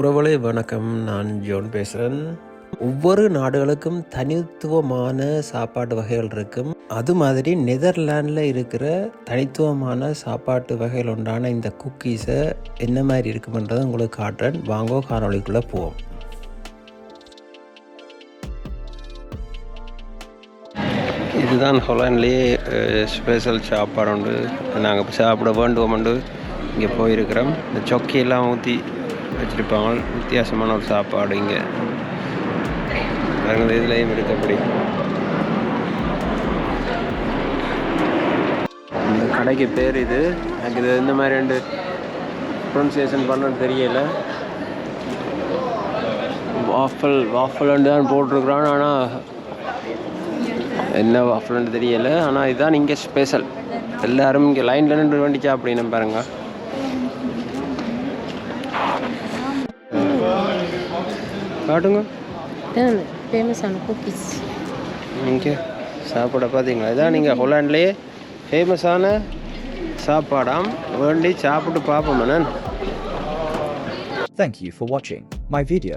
உறவுகளே வணக்கம். நான் ஜோன் பேசுகிறேன் ஒவ்வொரு நாடுகளுக்கும் தனித்துவமான சாப்பாட்டு வகைகள் இருக்கும். அது மாதிரி நெதர்லாண்டில் இருக்கிற தனித்துவமான சாப்பாட்டு வகைகள் உண்டான இந்த குக்கீஸை என்ன மாதிரி இருக்குமென்றதை உங்களுக்கு காட்டுறேன். வாங்கோ காணொலிக்குள்ளே போவோம். இதுதான் ஹொலாண்ட்லேயே ஸ்பெஷல் சாப்பாடு உண்டு. நாங்கள் சாப்பிட வேண்டுவோம் உண்டு இங்கே போயிருக்கிறோம். இந்த சொக்கையெல்லாம் ஊற்றி வச்சுருப்பாங்க வித்தியாசமான ஒரு சாப்பாடு இங்கே. நாங்கள் இதுலேயும் எடுத்தபடி. இந்த கடைக்கு பேர் இது. எனக்கு இது இந்த மாதிரி ரெண்டு ப்ரொனன்சியேஷன் பண்ணன்னு தெரியல. வாஃபல் வாஃபல்னு தான் போட்டிருக்கிறான் ஆனால் என்ன வாஃபல்னு தெரியல. ஆனால் இதுதான் இங்கே ஸ்பெஷல் எல்லோரும் இங்கே லைனில் நின்று வண்டி அப்படின்னு பாருங்கள் காட்டுங்க. ஃபேமஸான குக்கீஸ் இங்கே சாப்பாடை பார்த்தீங்களா? இதான் நீங்கள் ஹொலாண்ட்லேயே ஃபேமஸான சாப்பாடாம். வேண்டி சாப்பிட்டு பார்ப்போம். நான் Thank you for watching my video.